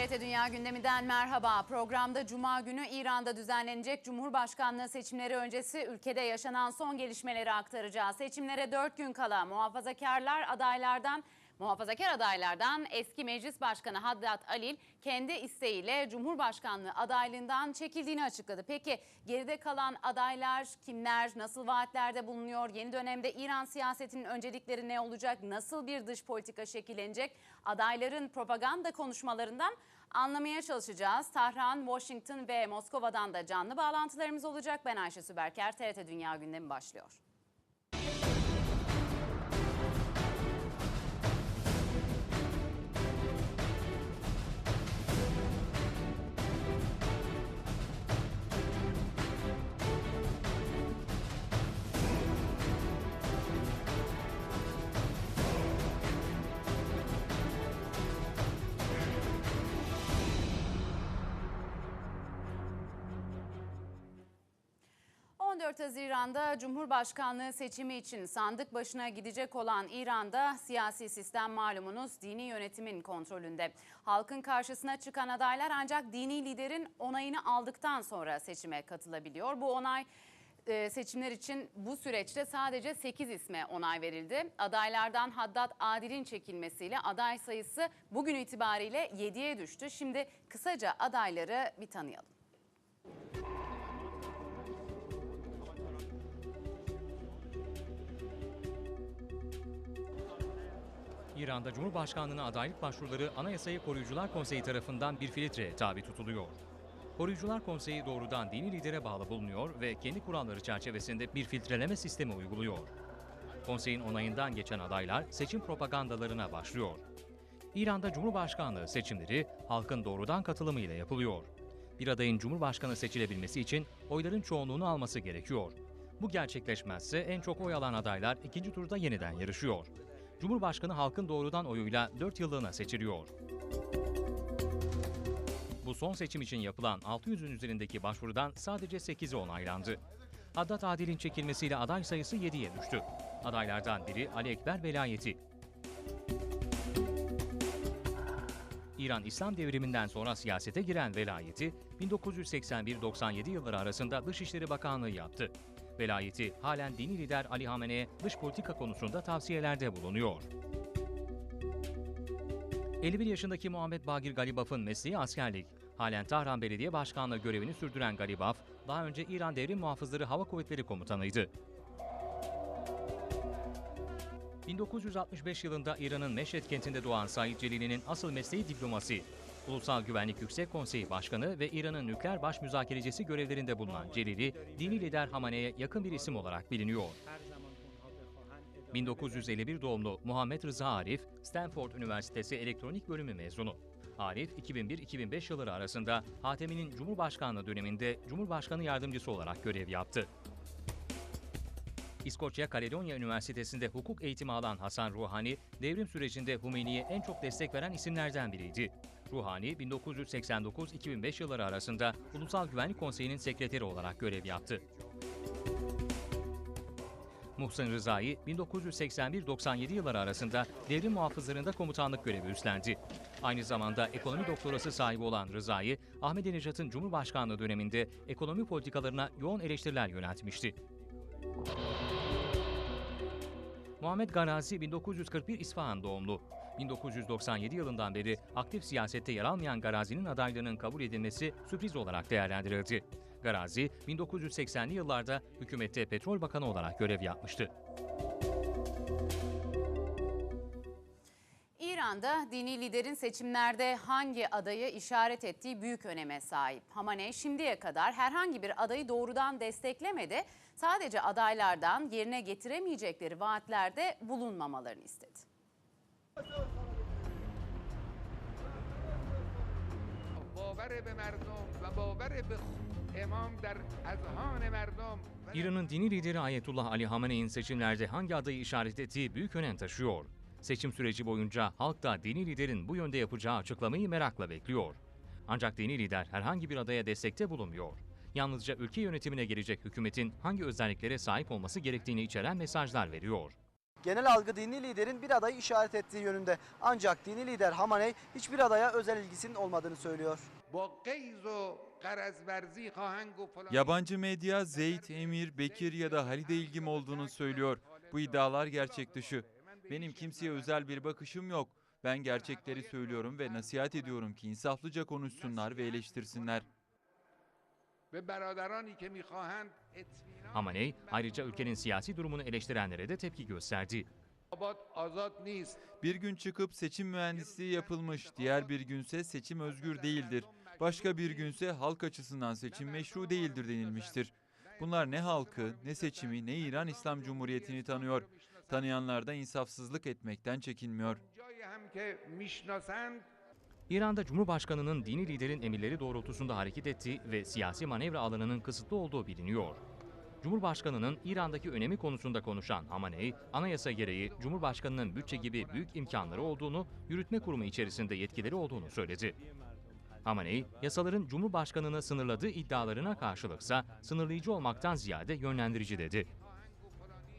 TRT Dünya gündeminden merhaba. Programda Cuma günü İran'da düzenlenecek Cumhurbaşkanlığı seçimleri öncesi ülkede yaşanan son gelişmeleri aktaracağız. Seçimlere 4 gün kala muhafazakarlar adaylardan Muhafazakar adaylardan eski Meclis Başkanı Haddad Alil kendi isteğiyle Cumhurbaşkanlığı adaylığından çekildiğini açıkladı. Peki geride kalan adaylar kimler, nasıl vaatlerde bulunuyor? Yeni dönemde İran siyasetinin öncelikleri ne olacak? Nasıl bir dış politika şekillenecek? Adayların propaganda konuşmalarından anlamaya çalışacağız. Tahran, Washington ve Moskova'dan da canlı bağlantılarımız olacak. Ben Ayşe Süberker, TRT Dünya Gündemi başlıyor. ...14 Haziran'da Cumhurbaşkanlığı seçimi için sandık başına gidecek olan İran'da siyasi sistem malumunuz dini yönetimin kontrolünde. Halkın karşısına çıkan adaylar ancak dini liderin onayını aldıktan sonra seçime katılabiliyor. Bu onay e, seçimler için bu süreçte sadece 8 isme onay verildi. Adaylardan Haddad Adil'in çekilmesiyle aday sayısı bugün itibariyle 7'ye düştü. Şimdi kısaca adayları bir tanıyalım. İran'da Cumhurbaşkanlığına adaylık başvuruları Anayasayı Koruyucular Konseyi tarafından bir filtreye tabi tutuluyor. Koruyucular Konseyi doğrudan dini lidere bağlı bulunuyor ve kendi kuralları çerçevesinde bir filtreleme sistemi uyguluyor. Konseyin onayından geçen adaylar seçim propagandalarına başlıyor. İran'da Cumhurbaşkanlığı seçimleri halkın doğrudan katılımıyla yapılıyor. Bir adayın Cumhurbaşkanı seçilebilmesi için oyların çoğunluğunu alması gerekiyor. Bu gerçekleşmezse en çok oy alan adaylar ikinci turda yeniden yarışıyor. Cumhurbaşkanı halkın doğrudan oyuyla 4 yıllığına seçiliyor. Bu son seçim için yapılan 600'ün üzerindeki başvurudan sadece 8'i onaylandı. Haddad Adil'in çekilmesiyle aday sayısı 7'ye düştü. Adaylardan biri Ali Ekber Velayeti. İran İslam devriminden sonra siyasete giren velayeti 1981-97 yılları arasında Dışişleri Bakanlığı yaptı. Velayeti halen dini lider Ali Hamene'ye dış politika konusunda tavsiyelerde bulunuyor. 51 yaşındaki Muhammed Bagir Galibaf'ın mesleği askerlik. Halen Tahran Belediye Başkanlığı görevini sürdüren Galibaf, daha önce İran Devrim Muhafızları Hava Kuvvetleri Komutanıydı. 1965 yılında İran'ın Meşred kentinde doğan Said Celili'nin asıl mesleği diplomasi. Ulusal Güvenlik Yüksek Konseyi Başkanı ve İran'ın nükleer baş müzakerecisi görevlerinde bulunan Celili, dini lider Hamane'ye yakın bir isim olarak biliniyor. 1951 doğumlu Muhammed Rıza Arif, Stanford Üniversitesi Elektronik Bölümü mezunu. Arif, 2001-2005 yılları arasında Hatemi'nin Cumhurbaşkanlığı döneminde Cumhurbaşkanı Yardımcısı olarak görev yaptı. İskoçya Kaledonya Üniversitesi'nde hukuk eğitimi alan Hasan Ruhani, devrim sürecinde Hümeyni'ye en çok destek veren isimlerden biriydi. Ruhani, 1989-2005 yılları arasında Ulusal Güvenlik Konseyi'nin sekreteri olarak görev yaptı. Muhsin Rıza'yı 1981-97 yılları arasında devrim muhafızlarında komutanlık görevi üstlendi. Aynı zamanda ekonomi doktorası sahibi olan Rıza'yı, Ahmadinejad'ın Cumhurbaşkanlığı döneminde ekonomi politikalarına yoğun eleştiriler yöneltmişti. Muhammed Garazi 1941 İsfahan doğumlu. 1997 yılından beri aktif siyasette yer almayan Garazi'nin adaylığının kabul edilmesi sürpriz olarak değerlendirildi. Garazi 1980'li yıllarda hükümette petrol bakanı olarak görev yapmıştı. İran'da dini liderin seçimlerde hangi adayı işaret ettiği büyük öneme sahip. Hamaney şimdiye kadar herhangi bir adayı doğrudan desteklemedi. Sadece adaylardan yerine getiremeyecekleri vaatlerde bulunmamalarını istedi. İran'ın dini lideri Ayetullah Ali Hamene'in seçimlerde hangi adayı işaret ettiği büyük önem taşıyor. Seçim süreci boyunca halk da dini liderin bu yönde yapacağı açıklamayı merakla bekliyor. Ancak dini lider herhangi bir adaya destekte bulunmuyor. Yalnızca ülke yönetimine gelecek hükümetin hangi özelliklere sahip olması gerektiğini içeren mesajlar veriyor. Genel algı dini liderin bir adayı işaret ettiği yönünde. Ancak dini lider Hamaney hiçbir adaya özel ilgisinin olmadığını söylüyor. Yabancı medya Zeyd, Emir, Bekir ya da Halide ilgim olduğunu söylüyor. Bu iddialar gerçek dışı. Benim kimseye özel bir bakışım yok. Ben gerçekleri söylüyorum ve nasihat ediyorum ki insaflıca konuşsunlar ve eleştirsinler. Ve beraderani ki mikahen Hamaney ayrıca ülkenin siyasi durumunu eleştirenlere de tepki gösterdi. Bir gün çıkıp seçim mühendisliği yapılmış, diğer bir günse seçim özgür değildir. Başka bir günse halk açısından seçim meşru değildir denilmiştir. Bunlar ne halkı, ne seçimi, ne İran İslam Cumhuriyeti'ni tanıyor. Tanıyanlar da insafsızlık etmekten çekinmiyor. İran'da Cumhurbaşkanı'nın dini liderin emirleri doğrultusunda hareket ettiği ve siyasi manevra alanının kısıtlı olduğu biliniyor. Cumhurbaşkanı'nın İran'daki önemi konusunda konuşan Hamaney, anayasa gereği Cumhurbaşkanı'nın bütçe gibi büyük imkanları olduğunu, yürütme kurumu içerisinde yetkileri olduğunu söyledi. Hamaney, yasaların Cumhurbaşkanı'nı sınırladığı iddialarına karşılıksa sınırlayıcı olmaktan ziyade yönlendirici dedi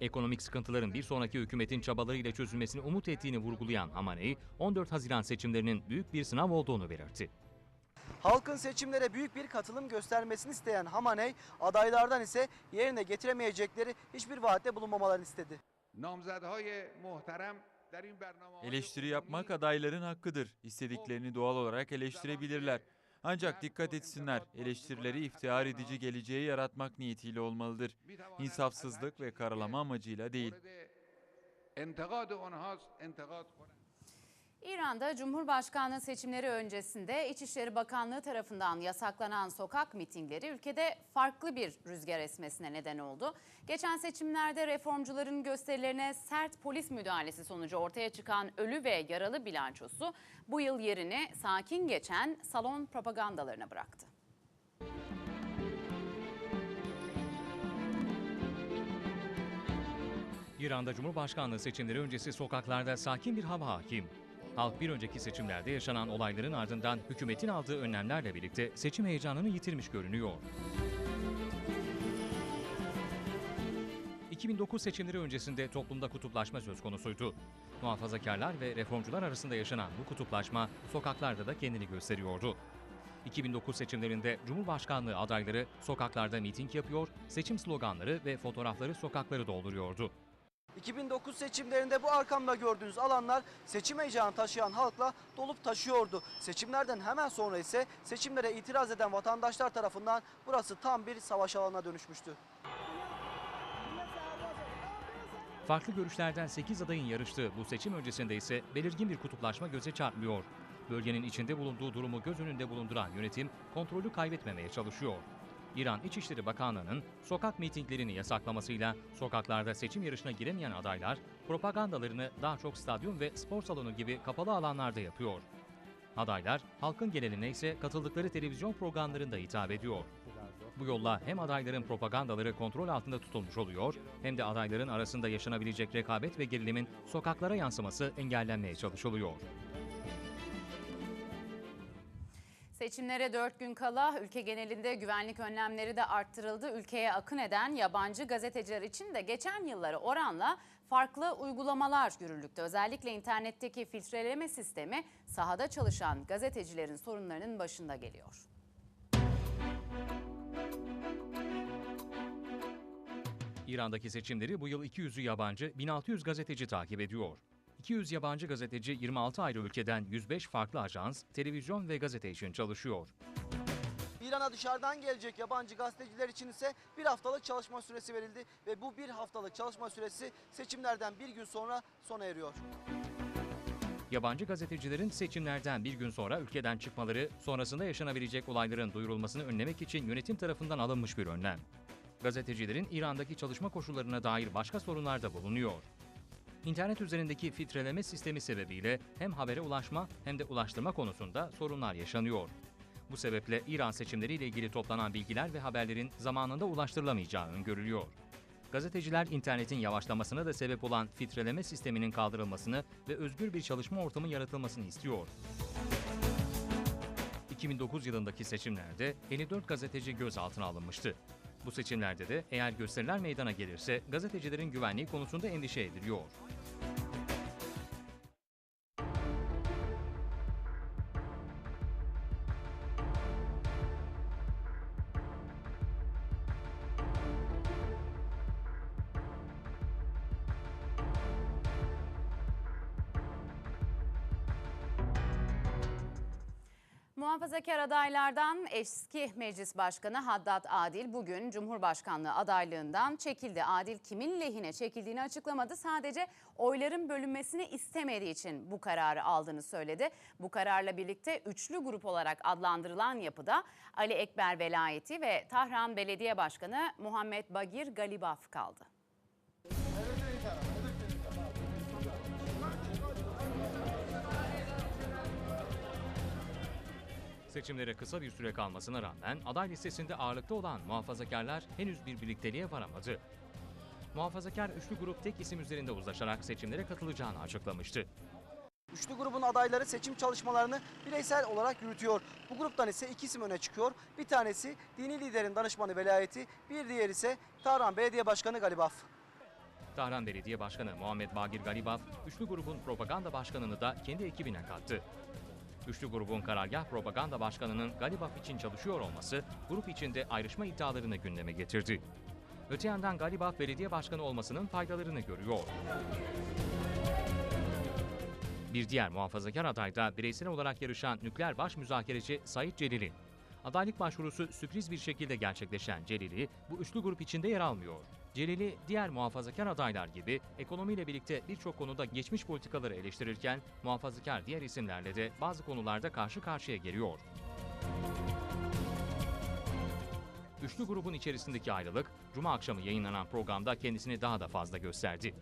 ekonomik sıkıntıların bir sonraki hükümetin çabalarıyla çözülmesini umut ettiğini vurgulayan Hamaney, 14 Haziran seçimlerinin büyük bir sınav olduğunu belirtti. Halkın seçimlere büyük bir katılım göstermesini isteyen Hamaney, adaylardan ise yerine getiremeyecekleri hiçbir vaatte bulunmamalarını istedi. Eleştiri yapmak adayların hakkıdır. İstediklerini doğal olarak eleştirebilirler. Ancak dikkat etsinler, eleştirileri iftihar edici geleceği yaratmak niyetiyle olmalıdır. İnsafsızlık ve karalama amacıyla değil. İran'da Cumhurbaşkanlığı seçimleri öncesinde İçişleri Bakanlığı tarafından yasaklanan sokak mitingleri ülkede farklı bir rüzgar esmesine neden oldu. Geçen seçimlerde reformcuların gösterilerine sert polis müdahalesi sonucu ortaya çıkan ölü ve yaralı bilançosu bu yıl yerini sakin geçen salon propagandalarına bıraktı. İran'da Cumhurbaşkanlığı seçimleri öncesi sokaklarda sakin bir hava hakim. Halk bir önceki seçimlerde yaşanan olayların ardından hükümetin aldığı önlemlerle birlikte seçim heyecanını yitirmiş görünüyor. 2009 seçimleri öncesinde toplumda kutuplaşma söz konusuydu. Muhafazakarlar ve reformcular arasında yaşanan bu kutuplaşma sokaklarda da kendini gösteriyordu. 2009 seçimlerinde Cumhurbaşkanlığı adayları sokaklarda miting yapıyor, seçim sloganları ve fotoğrafları sokakları dolduruyordu. 2009 seçimlerinde bu arkamda gördüğünüz alanlar seçim heyecanı taşıyan halkla dolup taşıyordu. Seçimlerden hemen sonra ise seçimlere itiraz eden vatandaşlar tarafından burası tam bir savaş alanına dönüşmüştü. Farklı görüşlerden 8 adayın yarıştığı bu seçim öncesinde ise belirgin bir kutuplaşma göze çarpmıyor. Bölgenin içinde bulunduğu durumu göz önünde bulunduran yönetim kontrolü kaybetmemeye çalışıyor. İran İçişleri Bakanlığı'nın sokak mitinglerini yasaklamasıyla sokaklarda seçim yarışına giremeyen adaylar propagandalarını daha çok stadyum ve spor salonu gibi kapalı alanlarda yapıyor. Adaylar halkın geneline ise katıldıkları televizyon programlarında hitap ediyor. Bu yolla hem adayların propagandaları kontrol altında tutulmuş oluyor hem de adayların arasında yaşanabilecek rekabet ve gerilimin sokaklara yansıması engellenmeye çalışılıyor. Seçimlere 4 gün kala ülke genelinde güvenlik önlemleri de arttırıldı. Ülkeye akın eden yabancı gazeteciler için de geçen yıllara oranla farklı uygulamalar yürürlükte. Özellikle internetteki filtreleme sistemi sahada çalışan gazetecilerin sorunlarının başında geliyor. İran'daki seçimleri bu yıl 200'ü yabancı, 1600 gazeteci takip ediyor. 200 yabancı gazeteci 26 ayrı ülkeden 105 farklı ajans, televizyon ve gazete için çalışıyor. İran'a dışarıdan gelecek yabancı gazeteciler için ise bir haftalık çalışma süresi verildi ve bu bir haftalık çalışma süresi seçimlerden bir gün sonra sona eriyor. Yabancı gazetecilerin seçimlerden bir gün sonra ülkeden çıkmaları, sonrasında yaşanabilecek olayların duyurulmasını önlemek için yönetim tarafından alınmış bir önlem. Gazetecilerin İran'daki çalışma koşullarına dair başka sorunlar da bulunuyor. İnternet üzerindeki filtreleme sistemi sebebiyle hem habere ulaşma hem de ulaştırma konusunda sorunlar yaşanıyor. Bu sebeple İran seçimleriyle ilgili toplanan bilgiler ve haberlerin zamanında ulaştırılamayacağı öngörülüyor. Gazeteciler internetin yavaşlamasına da sebep olan filtreleme sisteminin kaldırılmasını ve özgür bir çalışma ortamı yaratılmasını istiyor. 2009 yılındaki seçimlerde 54 gazeteci gözaltına alınmıştı. Bu seçimlerde de eğer gösteriler meydana gelirse gazetecilerin güvenliği konusunda endişe ediliyor. Muhafazakar adaylardan eski Meclis Başkanı Haddad Adil bugün Cumhurbaşkanlığı adaylığından çekildi. Adil kimin lehine çekildiğini açıklamadı. Sadece oyların bölünmesini istemediği için bu kararı aldığını söyledi. Bu kararla birlikte üçlü grup olarak adlandırılan yapıda Ali Ekber Velayeti ve Tahran Belediye Başkanı Muhammed Bagir Galibaf kaldı. Seçimlere kısa bir süre kalmasına rağmen aday listesinde ağırlıkta olan muhafazakarlar henüz bir birlikteliğe varamadı. Muhafazakar üçlü grup tek isim üzerinde uzlaşarak seçimlere katılacağını açıklamıştı. Üçlü grubun adayları seçim çalışmalarını bireysel olarak yürütüyor. Bu gruptan ise iki isim öne çıkıyor. Bir tanesi dini liderin danışmanı velayeti, bir diğeri ise Tahran Belediye Başkanı Galibaf. Tahran Belediye Başkanı Muhammed Bagir Galibaf, üçlü grubun propaganda başkanını da kendi ekibine kattı. Üçlü grubun karargah propaganda başkanının Galibaf için çalışıyor olması grup içinde ayrışma iddialarını gündeme getirdi. Öte yandan Galibaf belediye başkanı olmasının faydalarını görüyor. Bir diğer muhafazakar aday da bireysel olarak yarışan nükleer baş müzakereci Sait Celil'i. Adaylık başvurusu sürpriz bir şekilde gerçekleşen Celil'i bu üçlü grup içinde yer almıyor. Celil'i diğer muhafazakar adaylar gibi ekonomiyle birlikte birçok konuda geçmiş politikaları eleştirirken muhafazakar diğer isimlerle de bazı konularda karşı karşıya geliyor. Üçlü grubun içerisindeki ayrılık, Cuma akşamı yayınlanan programda kendisini daha da fazla gösterdi.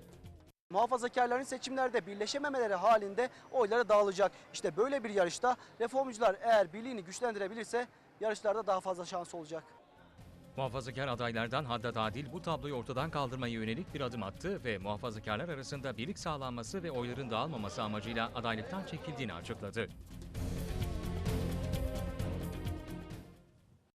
Muhafazakarların seçimlerde birleşememeleri halinde oyları dağılacak. İşte böyle bir yarışta reformcular eğer birliğini güçlendirebilirse yarışlarda daha fazla şans olacak. Muhafazakar adaylardan Haddad Adil bu tabloyu ortadan kaldırmaya yönelik bir adım attı ve muhafazakarlar arasında birlik sağlanması ve oyların dağılmaması amacıyla adaylıktan çekildiğini açıkladı.